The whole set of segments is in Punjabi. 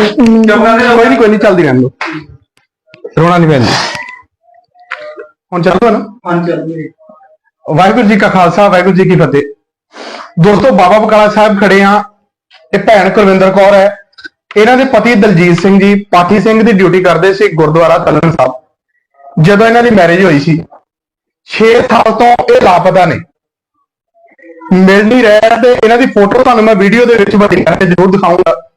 ਕੋਈ ਨਹੀਂ ਕੋਈ ਨਹੀਂ ਚੱਲਦੀ ਰਹਿਣ ਦੋ। ਰੋਣਾ ਨਹੀਂ ਪੈਂਦਾ। ਹੁਣ ਚੱਲੋ ਨਾ। ਵਾਹਿਗੁਰੂ ਜੀ ਕਾ ਖਾਲਸਾ ਵਾਹਿਗੁਰੂ ਜੀ ਕੀ ਫਤਿਹ। ਦੋਸਤੋ ਬਾਬਾ ਬਕਾਲਾ ਸਾਹਿਬ ਖੜੇ ਆ ਇਹ ਭੈਣ ਕੁਲਵਿੰਦਰ ਕੌਰ ਹੈ। ਇਹਨਾਂ ਦੇ ਪਤੀ ਦਲਜੀਤ ਸਿੰਘ ਜੀ ਪਾਠੀ ਸਿੰਘ ਦੀ ਡਿਊਟੀ ਕਰਦੇ ਸੀ ਗੁਰਦੁਆਰਾ ਤਲਣ ਸਾਹਿਬ। ਜਦੋਂ ਇਹਨਾਂ ਦੀ ਮੈਰਿਜ ਹੋਈ ਸੀ 6 ਸਾਲ ਤੋਂ ਇਹ ਲਾਪਤਾ ਨੇ। ਮਿਲ ਨਹੀਂ ਰਿਹਾ ਤੇ ਇਹਨਾਂ ਦੀ ਫੋਟੋ ਤੁਹਾਨੂੰ ਮੈਂ ਵੀਡੀਓ ਦੇ ਵਿੱਚ ਵੱਡੀ ਕਰਕੇ ਜ਼ਰੂਰ ਦਿਖਾਊਂਗਾ।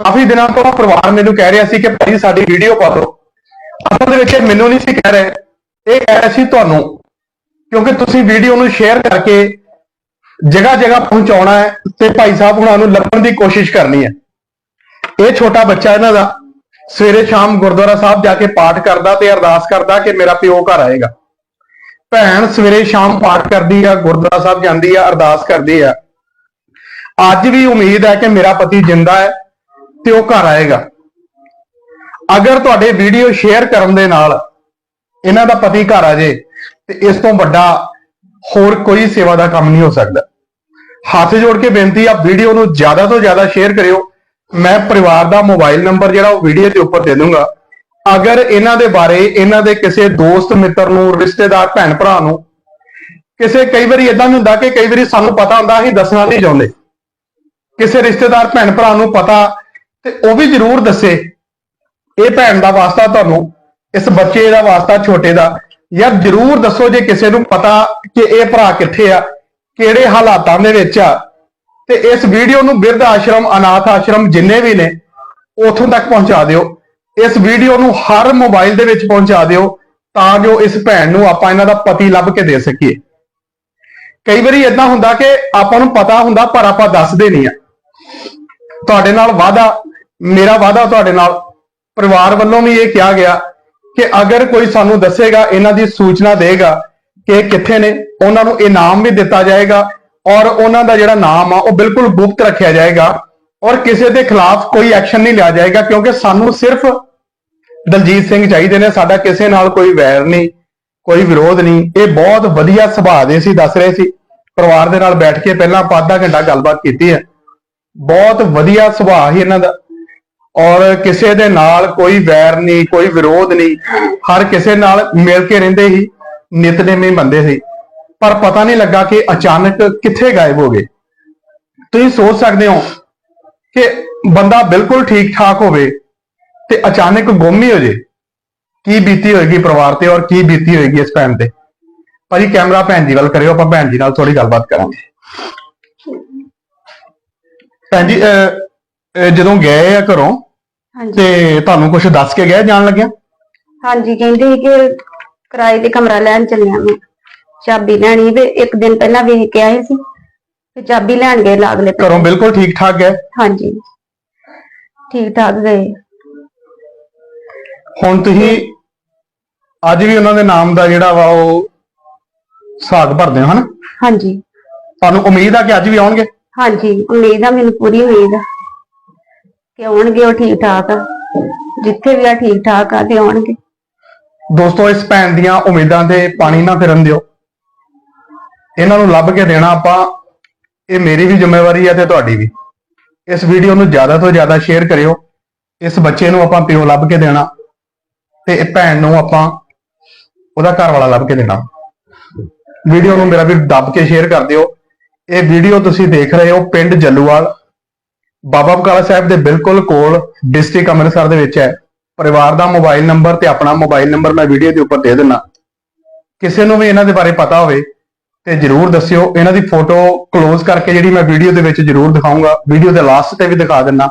ਕਾਫੀ ਦਿਨਾਂ ਤੋਂ ਪਰਿਵਾਰ ਮੈਨੂੰ ਕਹਿ ਰਿਹਾ ਸੀ ਕਿ ਭਾਈ ਸਾਡੀ ਵੀਡੀਓ ਪਾ ਦਿਓ। ਅਸਲ ਦੇ ਵਿੱਚ ਇਹ ਮੈਨੂੰ ਨਹੀਂ ਸੀ ਕਹਿ ਰਹੇ। ਇਹ ਕਹਿ ਰਿਹਾ ਸੀ ਤੁਹਾਨੂੰ, ਕਿਉਂਕਿ ਤੁਸੀਂ ਵੀਡੀਓ ਨੂੰ ਸ਼ੇਅਰ ਕਰਕੇ ਜਗ੍ਹਾ ਜਗ੍ਹਾ ਪਹੁੰਚਾਉਣਾ ਹੈ ਤੇ ਭਾਈ ਸਾਹਿਬ ਹੁਣਾਂ ਨੂੰ ਲੱਭਣ ਦੀ ਕੋਸ਼ਿਸ਼ ਕਰਨੀ ਹੈ। ਇਹ ਛੋਟਾ ਬੱਚਾ ਇਹਨਾਂ ਦਾ ਸਵੇਰੇ ਸ਼ਾਮ ਗੁਰਦੁਆਰਾ ਸਾਹਿਬ ਜਾ ਕੇ ਪਾਠ ਕਰਦਾ ਤੇ ਅਰਦਾਸ ਕਰਦਾ ਕਿ ਮੇਰਾ ਪਿਓ ਘਰ ਆਏਗਾ। ਭੈਣ ਸਵੇਰੇ ਸ਼ਾਮ ਪਾਠ ਕਰਦੀ ਆ, ਗੁਰਦੁਆਰਾ ਸਾਹਿਬ ਜਾਂਦੀ ਆ, ਅਰਦਾਸ ਕਰਦੀ ਆ। ਅੱਜ ਵੀ ਉਮੀਦ ਹੈ ਕਿ ਮੇਰਾ ਪਤੀ ਜਿੰਦਾ ਹੈ। ਤੇ ਉਹ ਘਰ ਆਏਗਾ। ਅਗਰ ਤੁਹਾਡੇ ਵੀਡੀਓ ਸ਼ੇਅਰ ਕਰਨ ਦੇ ਨਾਲ ਇਹਨਾਂ ਦਾ ਪਤੀ ਘਰ ਆ ਜੇ, ਤੇ ਇਸ ਤੋਂ ਵੱਡਾ ਹੋਰ ਕੋਈ ਸੇਵਾ ਦਾ ਕੰਮ ਨਹੀਂ ਹੋ ਸਕਦਾ। ਹੱਥ ਜੋੜ ਕੇ ਬੇਨਤੀ ਆ, ਵੀਡੀਓ ਨੂੰ ਜ਼ਿਆਦਾ ਤੋਂ ਜ਼ਿਆਦਾ ਸ਼ੇਅਰ ਕਰਿਓ। ਮੈਂ ਪਰਿਵਾਰ ਦਾ ਮੋਬਾਈਲ ਨੰਬਰ ਜਿਹੜਾ ਉਹ ਵੀਡੀਓ ਦੇ ਉੱਪਰ ਦੇ ਦੂੰਗਾ। ਅਗਰ ਇਹਨਾਂ ਦੇ ਬਾਰੇ, ਇਹਨਾਂ ਦੇ ਕਿਸੇ ਦੋਸਤ, ਮਿੱਤਰ ਨੂੰ, ਰਿਸ਼ਤੇਦਾਰ, ਭੈਣ ਭਰਾ ਨੂੰ ਕਿਸੇ ਕਈ ਵਾਰੀ ਇਦਾਂ ਵੀ ਹੁੰਦਾ ਕਿ ਕਈ ਵਾਰੀ ਸਾਨੂੰ ਪਤਾ ਹੁੰਦਾ, ਅਸੀਂ ਦੱਸਣਾ ਨਹੀਂ ਚਾਹੁੰਦੇ। ਕਿਸੇ ਰਿਸ਼ਤੇਦਾਰ, ਭੈਣ ਭਰਾ ਨੂੰ ਪਤਾ ਤੇ ਉਹ ਵੀ ਜ਼ਰੂਰ ਦੱਸੇ, ਇਹ ਭੈਣ ਦਾ ਵਾਸਤਾ ਤੁਹਾਨੂੰ, ਇਸ ਬੱਚੇ ਦਾ ਵਾਸਤਾ, ਛੋਟੇ ਦਾ, ਯਾਰ ਜ਼ਰੂਰ ਦੱਸੋ ਜੇ ਕਿਸੇ ਨੂੰ ਪਤਾ ਕਿ ਇਹ ਭਰਾ ਕਿੱਥੇ ਆ, ਕਿਹੜੇ ਹਾਲਾਤਾਂ ਦੇ ਵਿੱਚ ਆ। ਤੇ ਇਸ ਵੀਡੀਓ ਨੂੰ ਬਿਰਧ ਆਸ਼ਰਮ, ਅਨਾਥ ਆਸ਼ਰਮ ਜਿੰਨੇ ਵੀ ਨੇ, ਉਥੋਂ ਤੱਕ ਪਹੁੰਚਾ ਦਿਓ। ਇਸ ਵੀਡੀਓ ਨੂੰ ਹਰ ਮੋਬਾਈਲ ਦੇ ਵਿੱਚ ਪਹੁੰਚਾ ਦਿਓ, ਤਾਂ ਜੋ ਇਸ ਭੈਣ ਨੂੰ ਆਪਾਂ ਇਹਨਾਂ ਦਾ ਪਤੀ ਲੱਭ ਕੇ ਦੇ ਸਕੀਏ। ਕਈ ਵਾਰੀ ਇਦਾਂ ਹੁੰਦਾ ਕਿ ਆਪਾਂ ਨੂੰ ਪਤਾ ਹੁੰਦਾ, ਪਰ ਆਪਾਂ ਦੱਸਦੇ ਨਹੀਂ ਆ। ਤੁਹਾਡੇ ਨਾਲ ਵਾਅਦਾ ਮੇਰਾ ਵਾਅਦਾ ਤੁਹਾਡੇ ਨਾਲ, ਪਰਿਵਾਰ ਵੱਲੋਂ ਵੀ ਇਹ ਕਿਹਾ ਗਿਆ ਕਿ ਅਗਰ ਕੋਈ ਸਾਨੂੰ ਦੱਸੇਗਾ, ਇਹਨਾਂ ਦੀ ਸੂਚਨਾ ਦੇਗਾ ਕਿ ਕਿੱਥੇ ਨੇ, ਉਹਨਾਂ ਨੂੰ ਇਨਾਮ ਵੀ ਦਿੱਤਾ ਜਾਏਗਾ ਔਰ ਉਹਨਾਂ ਦਾ ਜਿਹੜਾ ਨਾਮ ਆ, ਉਹ ਬਿਲਕੁਲ ਗੁਪਤ ਰੱਖਿਆ ਜਾਏਗਾ ਔਰ ਕਿਸੇ ਦੇ ਖਿਲਾਫ ਕੋਈ ਐਕਸ਼ਨ ਨਹੀਂ ਲਿਆ ਜਾਏਗਾ ਕਿਉਂਕਿ ਸਾਨੂੰ ਸਿਰਫ ਦਲਜੀਤ ਸਿੰਘ ਚਾਹੀਦੇ ਨੇ, ਸਾਡਾ ਕਿਸੇ ਨਾਲ ਕੋਈ ਵੈਰ ਨਹੀਂ, ਕੋਈ ਵਿਰੋਧ ਨਹੀਂ, ਇਹ ਬਹੁਤ ਵਧੀਆ ਸੁਭਾਅ ਦੇ ਸੀ ਦੱਸ ਰਹੇ ਸੀ। ਪਰਿਵਾਰ ਦੇ ਨਾਲ ਬੈਠ ਕੇ ਪਹਿਲਾਂ ਆਪਾਂ ਅੱਧਾ ਘੰਟਾ ਗੱਲਬਾਤ ਕੀਤੀ ਹੈ। ਬਹੁਤ ਵਧੀਆ ਸੁਭਾਅ ਹੀ ਇਹਨਾਂ ਦਾ। ਔਰ ਕਿਸੇ ਦੇ ਨਾਲ ਕੋਈ ਵੈਰ ਨਹੀਂ, ਕੋਈ ਵਿਰੋਧ ਨਹੀਂ, ਹਰ ਕਿਸੇ ਨਾਲ ਮਿਲ ਕੇ ਰਹਿੰਦੇ ਹੀ ਨਿਤਨੇਮੀ ਬੰਦੇ ਸੀ। ਪਰ ਪਤਾ ਨਹੀਂ ਲੱਗਾ ਕਿ ਅਚਾਨਕ ਕਿੱਥੇ ਗਾਇਬ ਹੋ ਗਏ। ਤੁਸੀਂ ਸੋਚ ਸਕਦੇ ਹੋ ਕਿ ਬੰਦਾ ਬਿਲਕੁਲ ਠੀਕ ਠਾਕ ਹੋਵੇ ਤੇ ਅਚਾਨਕ ਗੁੰਮ ਹੀ ਹੋ ਜੇ। ਕੀ ਬੀਤੀ ਹੋਏਗੀ ਪਰਿਵਾਰ ਤੇ ਔਰ ਕੀ ਬੀਤੀ ਹੋਏਗੀ ਇਸ ਭੈਣ ਤੇ? ਭਾਜੀ, ਕੈਮਰਾ ਭੈਣ ਜੀ ਵੱਲ ਕਰਿਓ, ਆਪਾਂ ਭੈਣ ਜੀ ਨਾਲ ਥੋੜੀ ਗੱਲਬਾਤ ਕਰਾਂਗੇ। ਭੈਣ ਜੀ ਅਹ, ਜਦੋਂ ਗਏ ਆ ਘਰੋਂ ਹਾਂਜੀ। ਤੇ ਤੁਹਾਨੂੰ ਕੁਝ ਦੱਸ ਕੇ ਗਏ ਜਾਣ ਲੱਗਿਆ? ਹਾਂਜੀ ਕਹਿੰਦੇ ਸੀ ਕਿ ਕਿਰਾਏ ਤੇ ਕਮਰਾ ਲੈਣ ਚੱਲਿਆ ਮੈਂ। ਚਾਬੀ ਲੈਣੀ ਤੇ ਇੱਕ ਦਿਨ ਪਹਿਲਾਂ ਵੇਖ ਕੇ ਆਏ ਸੀ ਤੇ ਚਾਬੀ ਲੈਣ ਗਏ ਲਾਗਲੇ ਪਿੰਡ। ਘਰੋਂ ਬਿਲਕੁਲ ਠੀਕ ਠਾਕ ਗਏ? ਹਾਂਜੀ ਠੀਕ ਠਾਕ ਗਏ। ਹੁਣ ਤੁਸੀਂ ਅੱਜ ਵੀ ਉਹਨਾਂ ਦੇ ਨਾਮ ਦਾ ਜਿਹੜਾ ਵਾ ਉਹ ਸਾਗ ਭਰਦੇ ਹੋ ਹਨਾ? ਹਾਂਜੀ। ਤੁਹਾਨੂੰ ਉਮੀਦ ਆ ਕਿ ਅੱਜ ਵੀ ਆਉਣਗੇ? ਹਾਂਜੀ ਉਮੀਦ ਆ ਮੈਨੂੰ ਪੂਰੀ ਉਮੀਦ ਆ। ਕਿ ਆਉਣਗੇ ਉਹ ਠੀਕ ਠਾਕ? ਆ ਜਿੱਥੇ ਵੀ ਆ ਠੀਕ ਠਾਕ ਆ ਤੇ ਆਉਣਗੇ। ਦੋਸਤੋ, ਇਸ ਭੈਣ ਦੀਆਂ ਉਮੀਦਾਂ ਤੇ ਪਾਣੀ ਨਾ ਫਿਰਨ ਦਿਓ। ਇਹਨਾਂ ਨੂੰ ਲੱਭ ਕੇ ਦੇਣਾ ਆਪਾਂ। ਇਹ ਮੇਰੀ ਵੀ ਜ਼ਿੰਮੇਵਾਰੀ ਹੈ ਤੇ ਤੁਹਾਡੀ ਵੀ। ਇਸ ਵੀਡੀਓ ਨੂੰ ਜ਼ਿਆਦਾ ਤੋਂ ਜ਼ਿਆਦਾ ਸ਼ੇਅਰ ਕਰਿਓ। ਇਸ ਬੱਚੇ ਨੂੰ ਆਪਾਂ ਪਿਓ ਲੱਭ ਕੇ ਦੇਣਾ ਤੇ ਇਹ ਭੈਣ ਨੂੰ ਆਪਾਂ ਉਹਦਾ ਘਰ ਵਾਲਾ ਲੱਭ ਕੇ ਦੇਣਾ। ਵੀਡੀਓ ਨੂੰ ਮੇਰਾ ਵੀ ਦੱਬ ਕੇ ਸ਼ੇਅਰ ਕਰ ਦਿਓ। ਇਹ ਵੀਡੀਓ ਤੁਸੀਂ ਦੇਖ ਰਹੇ ਹੋ ਪਿੰਡ ਜੱਲੂਵਾਲ। ਬਾਬਾ ਬਕਾਲਾ ਸਾਹਿਬ ਦੇ ਬਿਲਕੁਲ ਕੋਲ ਡਿਸਟ੍ਰਿਕਟ ਅੰਮ੍ਰਿਤਸਰ ਦੇ ਵਿੱਚ ਹੈ। ਪਰਿਵਾਰ ਦਾ ਮੋਬਾਈਲ ਨੰਬਰ ਤੇ ਆਪਣਾ ਮੋਬਾਈਲ ਨੰਬਰ ਮੈਂ ਵੀਡੀਓ ਦੇ ਉੱਪਰ ਦੇ ਦਿੰਨਾ। ਕਿਸੇ ਨੂੰ ਵੀ ਇਹਨਾਂ ਦੇ ਬਾਰੇ ਪਤਾ ਹੋਵੇ ਤੇ ਜਰੂਰ ਦੱਸਿਓ। ਇਹਨਾਂ ਦੀ ਫੋਟੋ ক্লোਜ਼ ਕਰਕੇ ਜਿਹੜੀ ਮੈਂ ਵੀਡੀਓ ਦੇ ਵਿੱਚ ਜਰੂਰ ਦਿਖਾਉਂਗਾ। ਵੀਡੀਓ ਦੇ ਲਾਸਟ ਤੇ ਵੀ ਦਿਖਾ ਦਿੰਨਾ।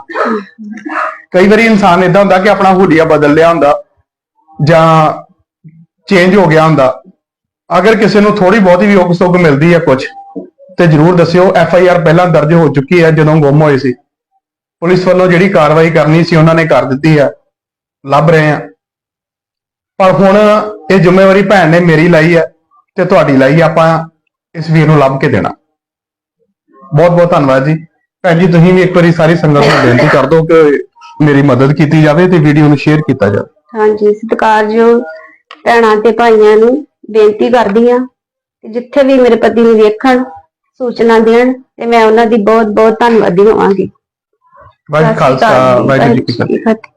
ਕਈ ਵਾਰੀ ਇਨਸਾਨ ਇਦਾਂ ਹੁੰਦਾ ਕਿ ਆਪਣਾ ਹੁਲੀਆ ਬਦਲ ਲਿਆ ਹੁੰਦਾ ਜਾਂ ਚੇਂਜ ਹੋ ਗਿਆ ਹੁੰਦਾ। ਅਗਰ ਕਿਸੇ ਨੂੰ ਥੋੜੀ ਬਹੁਤੀ ਵੀ ਉਗ ਸੁਗ ਮਿਲਦੀ ਹੈ ਕੁਝ ਤੇ ਜਰੂਰ ਦੱਸਿਓ। ਐਫ ਆਈ ਆਰ ਪਹਿਲਾਂ ਦਰਜ ਹੋ ਚੁੱਕੀ ਹੈ ਜਦੋਂ ਗੁੰਮ ਹੋਏ ਸੀ। ਪੁਲਿਸ ਵੱਲੋਂ ਜਿਹੜੀ ਕਾਰਵਾਈ ਕਰਨੀ ਸੀ ਉਹਨਾਂ ਨੇ ਕਰ ਦਿੱਤੀ ਹੈ ਲੱਭ ਰਹੇ ਆ। ਪਰ ਹੁਣ ਇਹ ਜ਼ਿੰਮੇਵਾਰੀ ਭੈਣ ਨੇ ਮੇਰੀ ਲਈ ਹੈ ਤੇ ਤੁਹਾਡੀ ਲਈ ਆਪਾਂ ਇਸ ਵੀਰ ਨੂੰ ਲੱਭ ਕੇ ਦੇਣਾ। ਬਹੁਤ ਬਹੁਤ ਧੰਨਵਾਦ ਜੀ। ਭੈਣ ਜੀ, ਤੁਸੀਂ ਵੀ ਇੱਕ ਵਾਰੀ ਸਾਰੀ ਸੰਗਤ ਨੂੰ ਬੇਨਤੀ ਕਰ ਦਿਓ ਕਿ ਮੇਰੀ ਮਦਦ ਕੀਤੀ ਜਾਵੇ ਤੇ ਵੀਡੀਓ ਨੂੰ ਸ਼ੇਅਰ ਕੀਤਾ ਜਾਵੇ। ਹਾਂਜੀ, ਸਤਿਕਾਰਯੋਗ ਭੈਣਾਂ ਤੇ ਭਾਈਆਂ ਨੂੰ ਬੇਨਤੀ ਕਰਦੀ ਆ ਕਿ ਜਿੱਥੇ ਵੀ ਮੇਰੇ ਪਤੀ ਨੂੰ ਵੇਖਣ, ਸੂਚਨਾ ਦੇਣ, ਤੇ ਮੈਂ ਉਹਨਾਂ ਦੀ ਬਹੁਤ ਬਹੁਤ ਧੰਨਵਾਦੀ ਹੋਵਾਂਗੀ। ਵਾਹਿਗੁਰੂ ਜੀ ਕਾ ਖਾਲਸਾ ਵਾਹਿਗੁਰੂ ਜੀ ਕੀ ਫਤਿਹ।